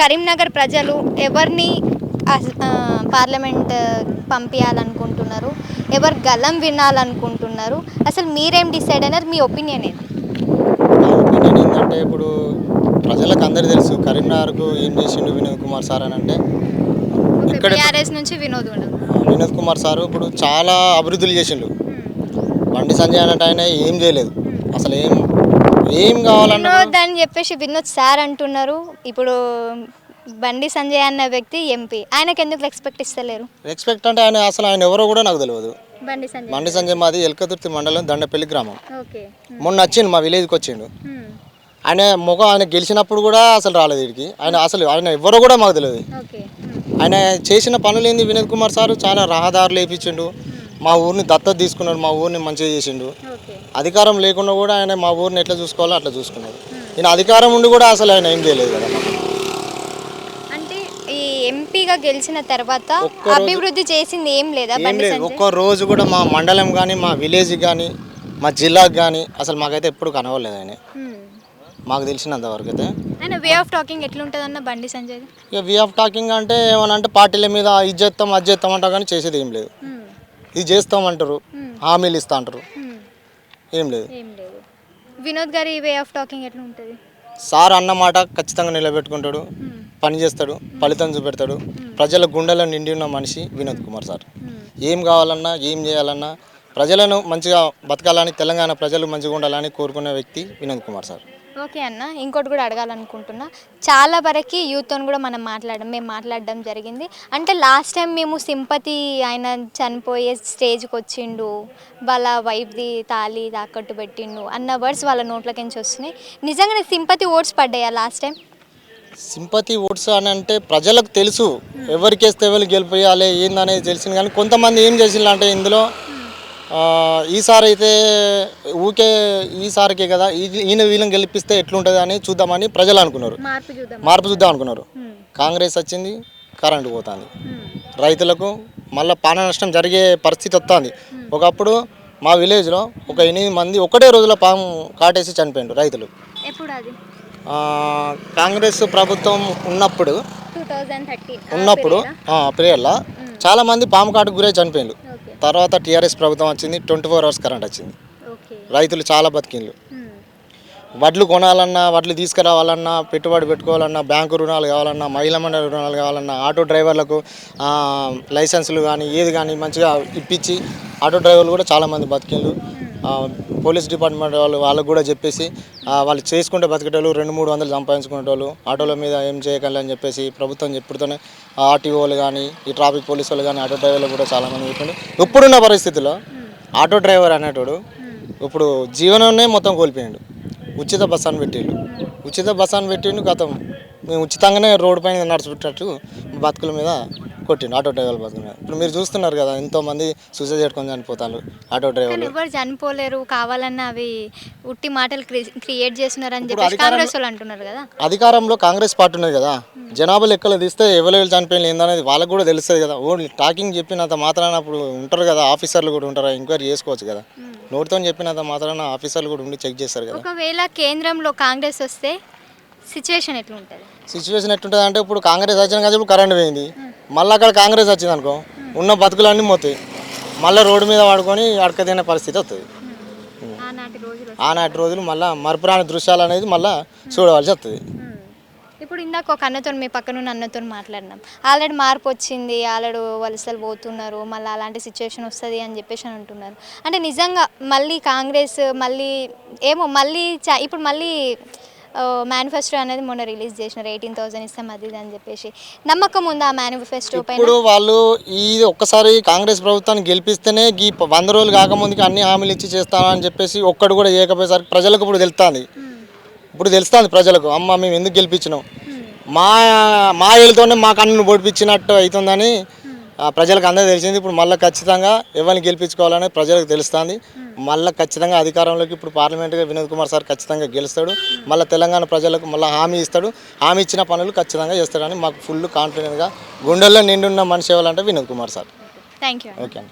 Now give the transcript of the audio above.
కరీంనగర్ ప్రజలు ఎవరిని పార్లమెంట్ పంపించాలనుకుంటున్నారు ఎవరు గలం వినాలనుకుంటున్నారు? అసలు మీరేం డిసైడ్ అయినారు? మీ ఒపీనియన్ ఏంటి? నా ఒపీనియన్ ఏంటంటే ఇప్పుడు ప్రజలకు అందరు తెలుసు కరీంనగర్కు ఏం చేసిండు వినోద్ కుమార్ సార్ అని అంటే ఇక్కడ నుంచి వినోద్ వినోద్ కుమార్ సారు ఇప్పుడు చాలా అభివృద్ధులు చేసిండు. బండి సంజయ్ అన్నట్టు ఆయన ఏం చేయలేదు. అసలు ఏం ఏం అని చెప్పేసి వినోద్ సార్ అంటున్నారు. ఇప్పుడు బండి సంజయ్ అన్న వ్యక్తి ఎంపీ ఆయనకి ఎందుకు రెస్పెక్ట్ ఇస్తలేరు? ఎక్స్పెక్ట్ అంటే ఆయన అసలు ఆయన ఎవరో కూడా నాకు తెలియదు. బండి సంజయ్. బండి సంజయ్ మాది ఎల్కతుర్తి మండలం దండపల్లి గ్రామం. ఓకే. మొన్న వచ్చిండు మా విలేజ్కి వచ్చిండు. ఆయన ముఖం ఆయన గెలిచినప్పుడు కూడా అసలు రాలేదు వీడికి. ఆయన అసలు ఆయన ఎవరో కూడా మాకు తెలియదు. ఓకే. ఆయన చేసిన పనులు ఏంది వినోద్ కుమార్ సార్? చాలా రహదారులు వేయించిండు మా ఊరిని దత్తత తీసుకున్నాడు మా ఊరిని మంచిగా చేసిండు. అధికారం లేకుండా కూడా ఆయన మా ఊరిని ఎట్లా చూసుకోవాలో అట్లా చూసుకున్నాడు. ఈయన అధికారం ఉండి కూడా అసలు ఆయన ఏం చేయలేదు కదా. అంటే ఈ ఎంపీగా గెలిచిన తర్వాత అభివృద్ధి చేసింది ఏం లేదా ఏం లేదు. ఒక్క రోజు కూడా మా మండలం కానీ మా విలేజ్ కానీ మా జిల్లాకు కానీ అసలు మాకైతే ఎప్పుడు కనవలేదు ఆయన. హ్మ్. మాకు తెలిసినంత వరకు అయితే. ఆయన way of talking ఎట్లుంటుందన్న Bandi Sanjay? ఇక వీ ఆఫ్ టాకింగ్ అంటే ఏమన్నా అంటే పార్టీల మీద ఇది చేస్తాం అది చేస్తాం కానీ చేసేది ఏం లేదు. హ్మ్. ఇది చేస్తాం అంటారు Hmm. హామీలు ఇస్తా అంటారు. ఏం లేదు. ఏం లేదు. వినోద్ గారి వే ఆఫ్ టాకింగ్ ఎట్లా ఉంటుంది? సార్ అన్న మాట ఖచ్చితంగా నిలబెట్టుకుంటాడు పని చేస్తాడు ఫలితం చూపెడతాడు. ప్రజల గుండెలో నిండి ఉన్న మనిషి వినోద్ కుమార్ సార్. ఏం కావాలన్నా ఏం చేయాలన్నా ప్రజలను మంచిగా బతకాలని తెలంగాణ ప్రజలు మంచిగా ఉండాలని కోరుకునే వ్యక్తి వినోద్ కుమార్ సార్. ఓకే అన్న. ఇంకోటి కూడా అడగాలనుకుంటున్నా. చాలా వరకు యూత్తో కూడా మనం మాట్లాడడం మేము మాట్లాడడం జరిగింది. అంటే లాస్ట్ టైం మేము సింపతి ఆయన చనిపోయే స్టేజ్కి వచ్చిండు వాళ్ళ వైఫ్ది తాళి తాకట్టు పెట్టిండు అన్న వర్డ్స్ వాళ్ళ నోట్లకించి వస్తున్నాయి. నిజంగానే సింపతి ఓట్స్ పడ్డాయా లాస్ట్ టైం సింపతి ఓట్స్ అని అంటే ప్రజలకు తెలుసు. ఎవరికి వేస్తే ఎవరు గెలిపేయాలి ఏందనేది తెలిసింది. కానీ కొంతమంది ఏం చేసిండ్రు అంటే ఇందులో ఈసారి అయితే ఊకే ఈసారికే కదా ఈయన వీళ్ళని గెలిపిస్తే ఎట్లుంటుంది అని చూద్దామని ప్రజలు అనుకున్నారు. మార్పు చూద్దాం అనుకున్నారు. కాంగ్రెస్ వచ్చింది కరెంటు పోతుంది. రైతులకు మళ్ళీ పాన నష్టం జరిగే పరిస్థితి వస్తుంది. ఒకప్పుడు మా విలేజ్లో ఒక ఎనిమిది మంది ఒకటే రోజులో పాము కాటేసి చనిపోయిండు రైతులు. కాంగ్రెస్ ప్రభుత్వం ఉన్నప్పుడు ఉన్నప్పుడు చాలా మంది పాము కాటుకు గురై చనిపోయిండు తర్వాత టీఆర్ఎస్ ప్రభుత్వం వచ్చింది ట్వంటీ ఫోర్ అవర్స్ కరెంట్ వచ్చింది. రైతులు చాలా బతికిండ్లు. వడ్లు కొనాలన్నా వడ్లు తీసుకురావాలన్నా పెట్టుబడి పెట్టుకోవాలన్నా బ్యాంకు రుణాలు కావాలన్నా మహిళా మండలి రుణాలు కావాలన్నా ఆటో డ్రైవర్లకు లైసెన్సులు కానీ ఏది కానీ మంచిగా ఇప్పించి ఆటో డ్రైవర్లు కూడా చాలామంది బతికిండ్లు. పోలీస్ డిపార్ట్మెంట్ వాళ్ళు వాళ్ళకు కూడా చెప్పేసి వాళ్ళు చేసుకుంటే బతికేటోళ్ళు రెండు మూడు వందలు సంపాదించుకునేటోళ్ళు ఆటోల మీద ఏం చేయగలని అని చెప్పేసి ప్రభుత్వం చెప్పుడుతోనే ఆర్టీఓలు కానీ ఈ ట్రాఫిక్ పోలీసు వాళ్ళు కానీ ఆటో డ్రైవర్లు కూడా చాలామంది చెప్పండి. ఇప్పుడున్న పరిస్థితిలో ఆటో డ్రైవర్ అనేటోడు ఇప్పుడు జీవనాన్నే మొత్తం కోల్పోయాడు. ఉచిత బస్ అని పెట్టిండు. ఉచిత బస్ అని పెట్టిండు గతం. మేము ఉచితంగానే రోడ్డు పైన నడిచిపెట్టినట్టు బతుకుల మీద కొట్టిండు ఆటో డ్రైవర్ల బతుకుల మీద ఇప్పుడు మీరు చూస్తున్నారు కదా ఎంతో మంది సూసైడ్ చేసుకొని చనిపోతారు ఆటో డ్రైవర్లు. ఎవరు చనిపోలేరు కావాలన్న అవి ఉట్టి మాటలు క్రియేట్ చేస్తున్నారని అధికారం- కాంగ్రెస్ వాళ్ళు అంటున్నారు కదా. అధికారంలో కాంగ్రెస్ పార్టీ ఉన్నది కదా జనాభా లెక్కలు తీస్తే ఎవరు చనిపోయిన ఏందనేది వాళ్ళకు కూడా తెలుస్తుంది కదా. ఓన్లీ టాకింగ్ చెప్పినంత మాత్రాన అప్పుడు ఉంటారు కదా ఆఫీసర్లు కూడా ఉంటారు ఎంక్వైరీ చేసుకోవచ్చు కదా. నోటితో చెప్పినంత మాత్రాన ఆఫీసర్లు కూడా ఉండి చెక్ చేస్తారు కదా. ఒకవేళ కేంద్రంలో కాంగ్రెస్ వస్తే సిచ్యువేషన్ ఎట్లుంటుంది? సిచ్యువేషన్ ఎట్టుంటుంది అంటే ఇప్పుడు కాంగ్రెస్ వచ్చిన కానీ ఇప్పుడు కరెంట్ పోయింది. మళ్ళీ అక్కడ కాంగ్రెస్ వచ్చింది అనుకో ఉన్న బతుకులన్నీ పోతాయి. మళ్ళీ రోడ్డు మీద వాడుకొని అడక తినే పరిస్థితి వస్తుంది. ఆనాటి రోజులు మళ్ళీ మరపురాని దృశ్యాలు అనేది మళ్ళీ చూడవలసి వస్తుంది. ఇప్పుడు ఇందాక ఒక అన్నతో మీ పక్కన ఉన్న అన్నతో మాట్లాడినాం. ఆల్రెడీ మార్పు వచ్చింది ఆల్రెడీ వలసలు పోతున్నారు మళ్ళీ అలాంటి సిచ్యువేషన్ వస్తుంది అని చెప్పేసి అని అంటున్నారు. అంటే నిజంగా మళ్ళీ కాంగ్రెస్ మళ్ళీ ఏమో మళ్ళీ ఇప్పుడు మళ్ళీ మేనిఫెస్టో అనేది మొన్న రిలీజ్ చేసినారు. ఎయిటీన్ థౌసండ్ ఇస్తాం అది ఇది అని చెప్పేసి. నమ్మకం ఉందా ఆ మేనిఫెస్టో పైన? ఇప్పుడు వాళ్ళు ఈ ఒక్కసారి కాంగ్రెస్ ప్రభుత్వాన్ని గెలిపిస్తేనే ఈ ప- వంద రోజులు కాకముందుకి అన్ని హామీలు ఇచ్చి చేస్తానని చెప్పేసి ఒక్కడు కూడా చేయకపోయేసరికి ప్రజలకు ఇప్పుడు తెలుస్తుంది. ఇప్పుడు తెలుస్తుంది ప్రజలకు అమ్మ మేము ఎందుకు గెలిపించినాం? మా మా ఏళ్ళతోనే మా కన్నును పొడిపించినట్టు అవుతుందని ప్రజలకు అందరూ తెలిసింది. ఇప్పుడు మళ్ళీ ఖచ్చితంగా ఎవరిని గెలిపించుకోవాలని ప్రజలకు తెలుస్తుంది. మళ్ళీ ఖచ్చితంగా అధికారంలోకి ఇప్పుడు పార్లమెంట్గా వినోద్ కుమార్ సార్ ఖచ్చితంగా గెలుస్తాడు. మళ్ళీ తెలంగాణ ప్రజలకు మళ్ళీ హామీ ఇస్తాడు. హామీ ఇచ్చిన పనులు ఖచ్చితంగా చేస్తాడని మాకు ఫుల్ కాన్ఫిడెంట్గా గుండెల్లో నిండున్న మనిషి ఎవరంటే Vinod Kumar sir. Thank you okay అండి.